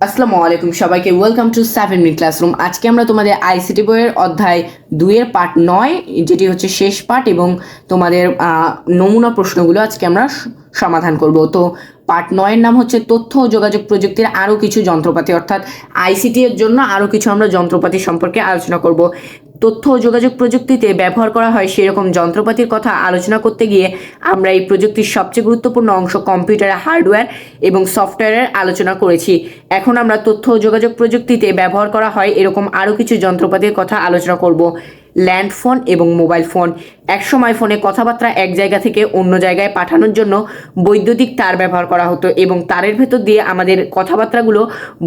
আসসালামু আলাইকুম সবাইকে welcome to seven minute classroom আজকে আমরা তোমাদের আইসিটি বইয়ের অধ্যায় দুইয়ের পার্ট নয়, যেটি হচ্ছে শেষ পার্ট এবং তোমাদের নমুনা প্রশ্নগুলো আজকে আমরা সমাধান করব। তো পার্ট নয়ের নাম হচ্ছে তথ্য ও যোগাযোগ প্রযুক্তির আরও কিছু যন্ত্রপাতি, অর্থাৎ আইসিটি এর জন্য আরও কিছু আমরা যন্ত্রপাতি সম্পর্কে আলোচনা করব। তথ্য ও যোগাযোগ প্রযুক্তিতে ব্যবহার করা হয় সেরকম যন্ত্রপাতির কথা আলোচনা করতে গিয়ে আমরা এই প্রযুক্তির সবচেয়ে গুরুত্বপূর্ণ অংশ কম্পিউটারের হার্ডওয়্যার এবং সফটওয়্যারের আলোচনা করেছি। এখন আমরা তথ্য ও যোগাযোগ প্রযুক্তিতে ব্যবহার করা হয় এরকম আরও কিছু যন্ত্রপাতির কথা আলোচনা করব। ল্যান্ড ফোন এবং মোবাইল ফোন। একসময় ফোনে কথাবার্তা এক জায়গা থেকে অন্য জায়গায় পাঠানোর জন্য বৈদ্যুতিক তার ব্যবহার করা হতো এবং তারের ভেতর দিয়ে আমাদের কথাবার্তাগুলো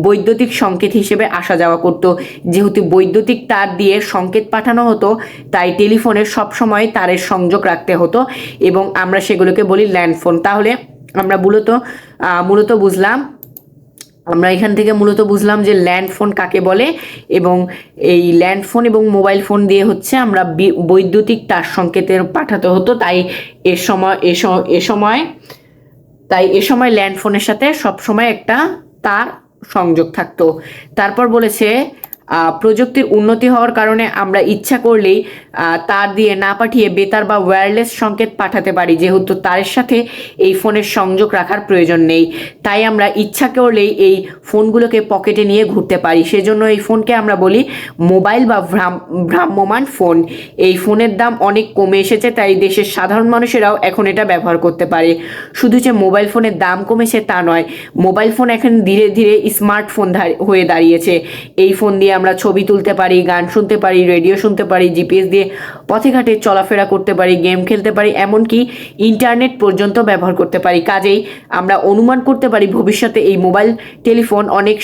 বৈদ্যুতিক সংকেত হিসেবে আসা যাওয়া করত। যেহেতু বৈদ্যুতিক তার দিয়ে সংকেত পাঠানো হতো, তাই টেলিফোনে সবসময় তারের সংযোগ রাখতে হতো এবং আমরা সেগুলোকে বলি ল্যান্ডফোন তাহলে আমরা মূলত মূলত বুঝলাম আমরা এখান থেকে মূলত বুঝলাম যে ল্যান্ড ফোন কাকে বলে এবং এই ল্যান্ড ফোন এবং মোবাইল ফোন দিয়ে হচ্ছে আমরা বৈদ্যুতিক তার সংকেতের পাঠাতে হতো। তাই এ সময় এ সময়, তাই এ সময় ল্যান্ড ফোনের সাথে সবসময় একটা তার সংযোগ থাকতো। তারপর বলেছে প্রযুক্তির উন্নতি হওয়ার কারণে আমরা ইচ্ছা করলেই তার দিয়ে না পাঠিয়ে বেতার বা ওয়্যারলেস সংকেত পাঠাতে পারি। যেহেতু তারের সাথে এই ফোনের সংযোগ রাখার প্রয়োজন নেই। তাই আমরা ইচ্ছা করলেই এই ফোনগুলোকে পকেটে নিয়ে ঘুরতে পারি। সেজন্য এই ফোনকে আমরা বলি মোবাইল বা ভ্রাম- ভ্রাম্যমান ফোন। এই ফোনের দাম অনেক কমে এসেছে, তাই দেশের সাধারণ মানুষেরাও এখন এটা ব্যবহার করতে পারে। শুধু যে মোবাইল ফোনের দাম কমেছে তা নয়, মোবাইল ফোন এখন ধীরে ধীরে স্মার্টফোন হয়ে দাঁড়িয়েছে। এই ফোন দিয়ে আমরা ছবি তুলতে পারি, গান শুনতে পারি রেডিও শুনতে পারি জিপিএস দিয়ে পথে ঘাটে চলাফেরা করতে পারি গেম খেলতে পারি, এমনকি ইন্টারনেট পর্যন্ত ব্যবহার করতে পারি। কাজেই আমরা অনুমান করতে পারি ভবিষ্যতে এই মোবাইল টেলিফোন অনেক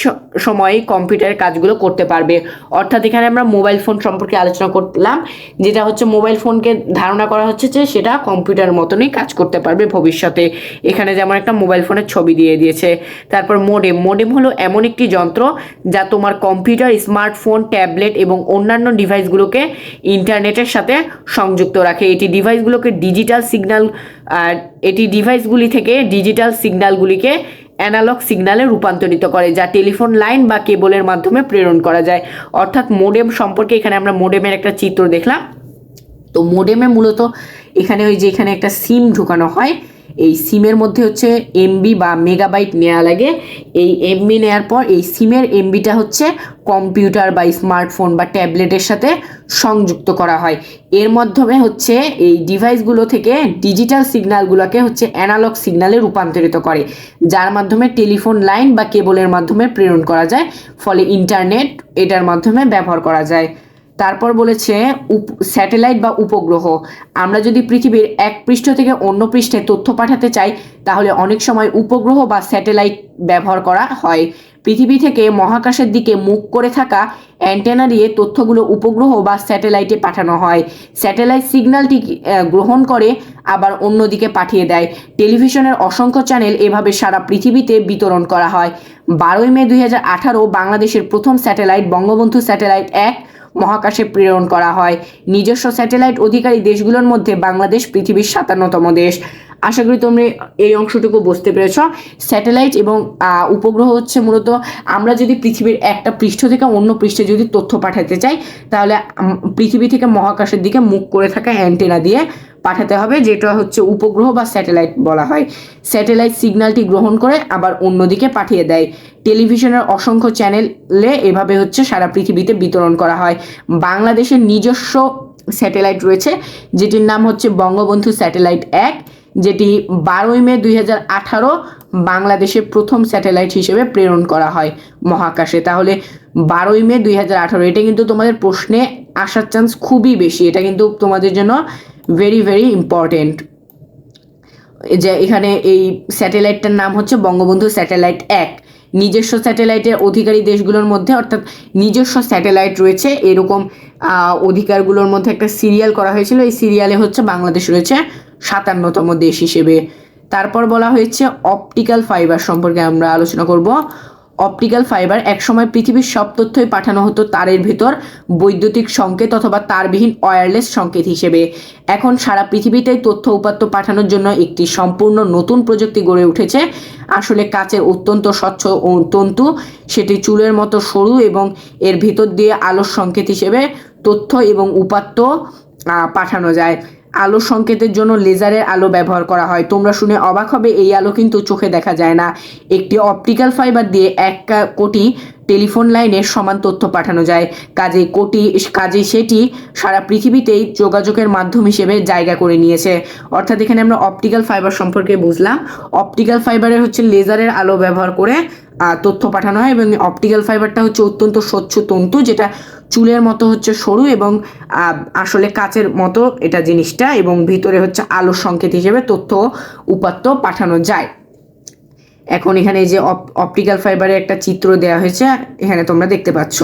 সময় কম্পিউটারের কাজগুলো করতে পারবে। অর্থাৎ এখানে আমরা মোবাইল ফোন সম্পর্কে আলোচনা করলাম, যেটা হচ্ছে মোবাইল ফোনকে ধারণা করা হচ্ছে যে সেটা কম্পিউটার মতনই কাজ করতে পারবে ভবিষ্যতে। এখানে যেমন একটা মোবাইল ফোনের ছবি দিয়ে দিয়েছে। তারপর মোডেম মোডেম হলো এমন একটি যন্ত্র যা তোমার কম্পিউটার স্মার্টফোন, ট্যাবলেট এবং অন্যান্য ডিভাইসগুলোকে ইন্টারনেটের সাথে সংযুক্ত রাখে। এটি ডিভাইসগুলোকে ডিজিটাল সিগন্যাল এটি ডিভাইসগুলি থেকে ডিজিটাল সিগন্যালগুলিকে অ্যানালগ সিগন্যালে রূপান্তরিত করে, যা টেলিফোন লাইন বা কেবলের মাধ্যমে প্রেরণ করা যায়। অর্থাৎ মোডেম সম্পর্কে এখানে আমরা মোডেমের একটা চিত্র দেখলাম। তো মোডেমে মূলত এখানে ওই যে এখানে একটা সিম ঢুকানো হয়। এই সিমের মধ্যে হচ্ছে এমবি বা মেগাবাইট নেওয়া লাগে। এই এমবি নেওয়ার পর এই সিমের এমবিটা হচ্ছে কম্পিউটার বা স্মার্টফোন বা ট্যাবলেটের সাথে সংযুক্ত করা হয়। এর মাধ্যমে হচ্ছে এই ডিভাইসগুলো থেকে ডিজিটাল সিগন্যালগুলোকে হচ্ছে অ্যানালগ সিগন্যালে রূপান্তরিত করে, যার মাধ্যমে টেলিফোন লাইন বা কেবলের মাধ্যমে প্রেরণ করা যায়, ফলে ইন্টারনেট এটার মাধ্যমে ব্যবহার করা যায়। তারপর বলেছে স্যাটেলাইট বা উপগ্রহ। আমরা যদি পৃথিবীর এক পৃষ্ঠ থেকে অন্য পৃষ্ঠে তথ্য পাঠাতে চাই, তাহলে অনেক সময় উপগ্রহ বা স্যাটেলাইট ব্যবহার করা হয়। পৃথিবী থেকে মহাকাশের দিকে মুখ করে থাকা অ্যান্টেনা দিয়ে তথ্যগুলো উপগ্রহ বা স্যাটেলাইটে পাঠানো হয়। স্যাটেলাইট সিগন্যালটি গ্রহণ করে আবার অন্যদিকে পাঠিয়ে দেয়। টেলিভিশনের অসংখ্য চ্যানেল এভাবে সারা পৃথিবীতে বিতরণ করা হয়। বারোই মে দুই হাজার আঠারো বাংলাদেশের প্রথম স্যাটেলাইট, বঙ্গবন্ধু স্যাটেলাইট এক মহাকাশে প্রেরণ করা হয়। নিজস্ব স্যাটেলাইট অধিকারী দেশগুলোর মধ্যে বাংলাদেশ পৃথিবীর সাতান্নতম দেশ। আশা করি তোমরা এই অংশটুকু বুঝতে পেরেছ। স্যাটেলাইট এবং উপগ্রহ হচ্ছে মূলত আমরা যদি পৃথিবীর একটা পৃষ্ঠ থেকে অন্য পৃষ্ঠে যদি তথ্য পাঠাতে চাই, তাহলে পৃথিবী থেকে মহাকাশের দিকে মুখ করে থাকা অ্যান্টেনা দিয়ে পাঠাতে হবে, যেটা হচ্ছে উপগ্রহ বা স্যাটেলাইট বলা হয়। স্যাটেলাইট সিগন্যালটি গ্রহণ করে আবার অন্যদিকে পাঠিয়ে দেয়। টেলিভিশনের অসংখ্য চ্যানেলে এভাবে হচ্ছে সারা পৃথিবীতে বিতরণ করা হয়। বাংলাদেশের নিজস্ব স্যাটেলাইট রয়েছে, যেটির নাম হচ্ছে বঙ্গবন্ধু স্যাটেলাইট এক, যেটি বারোই মে দুই আঠারো বাংলাদেশের প্রথম স্যাটেলাইট হিসেবে প্রেরণ করা হয় মহাকাশে। তাহলে বারোই মে দুই হাজার আঠারো, এটা কিন্তু তোমাদের প্রশ্নে আসার চান্স খুবই বেশি। এটা কিন্তু তোমাদের জন্য ভেরি ভেরি ইম্পর্টেন্ট যে এখানে এই স্যাটেলাইটটার নাম হচ্ছে বঙ্গবন্ধু স্যাটেলাইট এক। নিজস্ব স্যাটেলাইটের অধিকারী দেশগুলোর মধ্যে, অর্থাৎ নিজস্ব স্যাটেলাইট রয়েছে, এরকম অধিকারগুলোর মধ্যে একটা সিরিয়াল করা হয়েছিল। এই সিরিয়ালে হচ্ছে বাংলাদেশ রয়েছে সাতান্নতম দেশ হিসেবে। তারপর বলা হয়েছে অপটিক্যাল ফাইবার সম্পর্কে আমরা আলোচনা করব। অপটিক্যাল ফাইবার একসময় পৃথিবীর সব তথ্যই পাঠানো হতো তারের ভেতর, বৈদ্যুতিক সংকেত অথবা তারবিহীন ওয়্যারলেস সংকেত হিসেবে। এখন সারা পৃথিবীতেই তথ্য উপাত্ত পাঠানোর জন্য একটি সম্পূর্ণ নতুন প্রযুক্তি গড়ে উঠেছে। আসলে কাচের অত্যন্ত স্বচ্ছ তন্তু, সেটি চুলের মতো সরু এবং এর ভিতর দিয়ে আলোর সংকেত হিসেবে তথ্য এবং উপাত্ত পাঠানো যায়। আলো সংকেতের জন্য লেজারের আলো ব্যবহার করা হয়। তোমরা শুনে অবাক হবে, এই আলো কিন্তু চোখে দেখা যায় না। একটি অপটিক্যাল ফাইবার দিয়ে এক কোটি টেলিফোন লাইনের সমান তথ্য পাঠানো যায়। কাজে কোটি, কাজে সেটি সারা পৃথিবীতেই যোগাযোগের মাধ্যম হিসেবে জায়গা করে নিয়েছে। অর্থাৎ এখানে আমরা অপটিক্যাল ফাইবার সম্পর্কে বুঝলাম। অপটিক্যাল ফাইবারের হচ্ছে লেজারের আলো ব্যবহার করে তথ্য পাঠানো হয় এবং অপটিক্যাল ফাইবারটা হচ্ছে অত্যন্ত স্বচ্ছ, তন্তু, যেটা চুলের মতো হচ্ছে সরু এবং আসলে কাচের মতো এটা জিনিসটা এবং ভিতরে হচ্ছে আলোর সংকেত হিসেবে তথ্য উপাত্ত পাঠানো যায়। এখন এখানে যে অপটিক্যাল ফাইবারের একটা চিত্র দেওয়া হয়েছে, এখানে তোমরা দেখতে পাচ্ছ।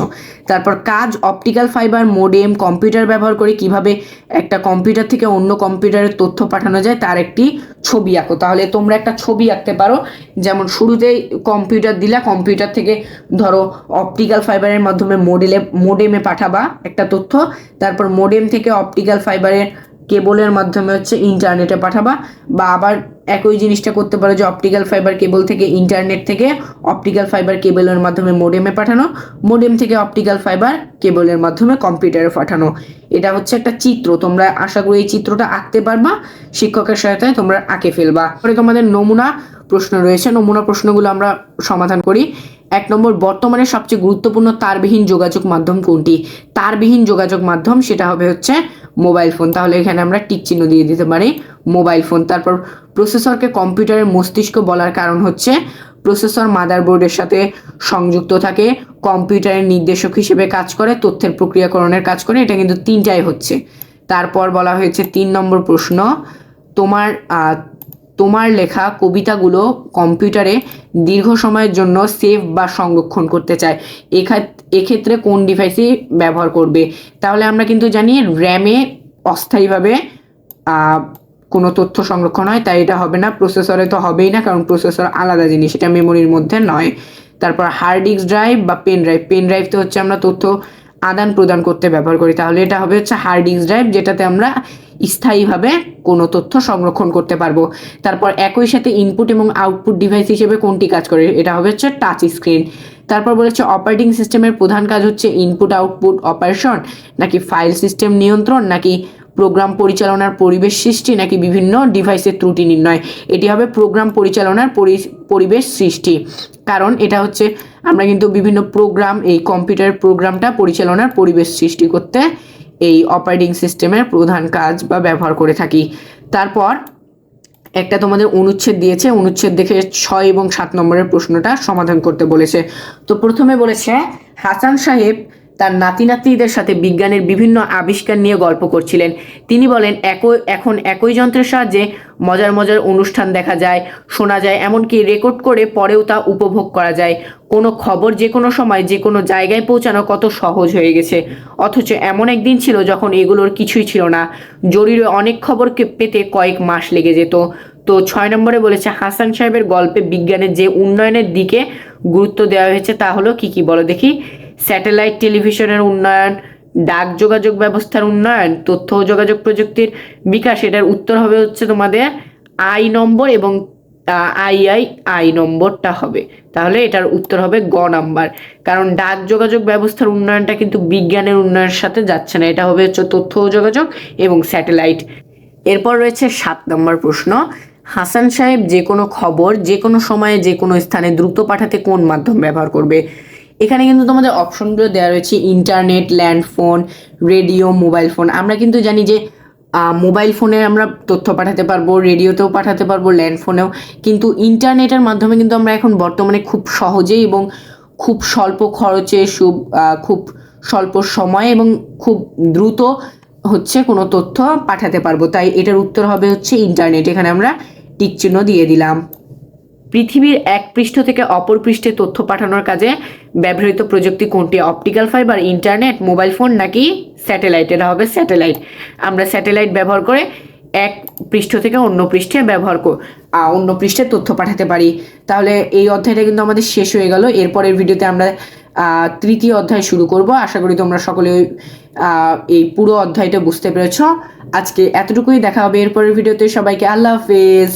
তারপর কাজ অপটিক্যাল ফাইবার মোডেম কম্পিউটার ব্যবহার করে কীভাবে একটা কম্পিউটার থেকে অন্য কম্পিউটারের তথ্য পাঠানো যায়, তার একটি ছবি আঁকো। তাহলে তোমরা একটা ছবি আঁকতে পারো, যেমন শুরুতেই কম্পিউটার দিলা কম্পিউটার থেকে ধরো অপটিক্যাল ফাইবারের মাধ্যমে মোডেলে মোডেমে পাঠাবা একটা তথ্য, তারপর মোডেম থেকে অপটিক্যাল ফাইবারের কেবলের মাধ্যমে হচ্ছে ইন্টারনেটে পাঠাবা, বা আবার একই জিনিসটা করতে পারো যে অপটিক্যাল ফাইবার কেবল থেকে ইন্টারনেট থেকে অপটিক্যাল ফাইবার কেবলের মাধ্যমে মোডেমে পাঠানো মোডেম থেকে অপটিক্যাল ফাইবার কেবলের মাধ্যমে কম্পিউটারে পাঠানো। এটা হচ্ছে একটা চিত্র, তোমরা আশা করি এই চিত্রটা আঁকতে পারবা, শিক্ষকের সহায়তায় তোমরা আঁকে ফেলবা। পরে তোমাদের নমুনা প্রশ্ন রয়েছে, নমুনা প্রশ্নগুলো আমরা সমাধান করি। এক নম্বর, বর্তমানে সবচেয়ে গুরুত্বপূর্ণ তারবিহীন যোগাযোগ মাধ্যম কোনটি? তারবিহীন যোগাযোগ মাধ্যম সেটা হবে হচ্ছে মোবাইল ফোন তাহলে এখানে আমরা টিক চিহ্ন দিয়ে দিতে পারি মোবাইল ফোন তারপর প্রসেসরকে কম্পিউটারের মস্তিষ্ক বলার কারণ হচ্ছে প্রসেসর মাদারবোর্ডের সাথে সংযুক্ত থাকে কম্পিউটারের নির্দেশক হিসেবে কাজ করে, তথ্যের প্রক্রিয়াকরণের কাজ করে, এটা কিন্তু তিনটাই হচ্ছে। তারপর বলা হয়েছে তিন নম্বর প্রশ্ন, তোমার তোমার লেখা কবিতাগুলো কম্পিউটারে দীর্ঘ সময়ের জন্য সেভ বা সংরক্ষণ করতে চায়। এক্ষেত্রে কোন ডিভাইসই ব্যবহার করবে? তাহলে আমরা কিন্তু জানি র্যামে অস্থায়ীভাবে কোনো তথ্য সংরক্ষণ হয়, তাই এটা হবে না। প্রসেসরে তো হবেই না, কারণ প্রসেসর আলাদা জিনিস, এটা মেমোরির মধ্যে নয়। তারপর হার্ড ডিস্ক ড্রাইভ বা পেন ড্রাইভ পেন ড্রাইভ তো হচ্ছে আমরা তথ্য আদান প্রদান করতে ব্যবহার করি। তাহলে এটা হবে হচ্ছে হার্ড ডিস্ক ড্রাইভ যেটাতে আমরা স্থায়ীভাবে কোনো তথ্য সংরক্ষণ করতে পারব। তারপর একই সাথে ইনপুট এবং আউটপুট ডিভাইস হিসেবে কোনটি কাজ করে, এটা হবে হচ্ছে টাচ স্ক্রিন তারপর বলেছে অপারেটিং সিস্টেমের প্রধান কাজ হচ্ছে ইনপুট আউটপুট অপারেশন নাকি ফাইল সিস্টেম নিয়ন্ত্রণ, নাকি প্রোগ্রাম পরিচালনার পরিবেশ সৃষ্টি নাকি বিভিন্ন ডিভাইসের ত্রুটি নির্ণয়? এটি হবে প্রোগ্রাম পরিচালনার পরি- পরিবেশ সৃষ্টি। কারণ এটা হচ্ছে আমরা কিন্তু বিভিন্ন প্রোগ্রাম, এই কম্পিউটার প্রোগ্রামটা পরিচালনার পরিবেশ সৃষ্টি করতে এই অপারেটিং সিস্টেমের প্রধান কাজ বা ব্যবহার করে থাকি। তারপর একটা তোমাদের অনুচ্ছেদ দিয়েছে, অনুচ্ছেদ দেখে ছয় এবং সাত নম্বরের প্রশ্নটা সমাধান করতে বলেছে। তো প্রথমে বলেছে, হাসান সাহেব তার নাতি নাতনিদের সাথে বিজ্ঞানের বিভিন্ন আবিষ্কার নিয়ে গল্প করছিলেন। তিনি বলেন, একই, এখন একই যন্ত্রের সাহায্যে মজার মজার অনুষ্ঠান দেখা যায়, শোনা যায়, এমনকি রেকর্ড করে পরেও তা উপভোগ করা যায়। কোনো খবর যে কোনো সময় যে কোনো জায়গায় পৌঁছানো কত সহজ হয়ে গেছে। অথচ এমন একদিন ছিল যখন এগুলোর কিছুই ছিল না। জরুরি অনেক খবরকে পেতে কয়েক মাস লেগে যেত। তো ছয় নম্বরে বলেছে, হাসান সাহেবের গল্পে বিজ্ঞানের যে উন্নয়নের দিকে গুরুত্ব দেওয়া হয়েছে তা হলো কি কি বলো দেখি? স্যাটেলাইট টেলিভিশনের উন্নয়ন, ডাক যোগাযোগ ব্যবস্থার উন্নয়ন, তথ্য ও যোগাযোগ প্রযুক্তির বিকাশ, এটার উত্তর হবে হচ্ছে তোমাদের আই নম্বর এবং আই আই আই নম্বরটা হবে। তাহলে এটার উত্তর হবে গ নাম্বার। কারণ ডাক যোগাযোগ ব্যবস্থার উন্নয়নটা কিন্তু বিজ্ঞানের উন্নয়নের সাথে যাচ্ছে না। এটা হবে হচ্ছে তথ্য ও যোগাযোগ এবং স্যাটেলাইট। এরপর রয়েছে সাত নম্বর প্রশ্ন। হাসান সাহেব যে কোনো খবর, যে কোনো সময়ে যে কোনো স্থানে দ্রুত পাঠাতে কোন মাধ্যম ব্যবহার করবে? এখানে কিন্তু তোমাদের অপশনগুলো দেওয়া রয়েছে internet land phone radio mobile phone আমরা কিন্তু জানি যে মোবাইল ফোনে আমরা তথ্য পাঠাতে পারব রেডিওতেও পাঠাতে পারব ল্যান্ড ফোনেও কিন্তু ইন্টারনেটের মাধ্যমে কিন্তু আমরা এখন বর্তমানে খুব সহজেই এবং খুব স্বল্প খরচে সুব খুব স্বল্প সময়ে এবং খুব দ্রুত হচ্ছে কোনো তথ্য পাঠাতে পারব। তাই এটার উত্তর হবে হচ্ছে ইন্টারনেট এখানে আমরা টিক চিহ্ন দিয়ে দিলাম। পৃথিবীর এক পৃষ্ঠ থেকে অপর পৃষ্ঠে তথ্য পাঠানোর কাজে ব্যবহৃত প্রযুক্তি কোনটি? Optical fibre, internet, mobile phone নাকি স্যাটেলাইট? এটা হবে স্যাটেলাইট। আমরা স্যাটেলাইট ব্যবহার করে এক পৃষ্ঠ থেকে অন্য পৃষ্ঠে ব্যবহার অন্য পৃষ্ঠে তথ্য পাঠাতে পারি। তাহলে এই অধ্যায়টা কিন্তু আমাদের শেষ হয়ে গেল। এরপরের ভিডিওতে আমরা তৃতীয় অধ্যায় শুরু করব। আশা করি তোমরা সকলে এই পুরো অধ্যায়টা বুঝতে পেরেছ। আজকে এতটুকুই দেখা হবে এরপরের ভিডিওতে। সবাইকে আল্লাহ হাফেজ।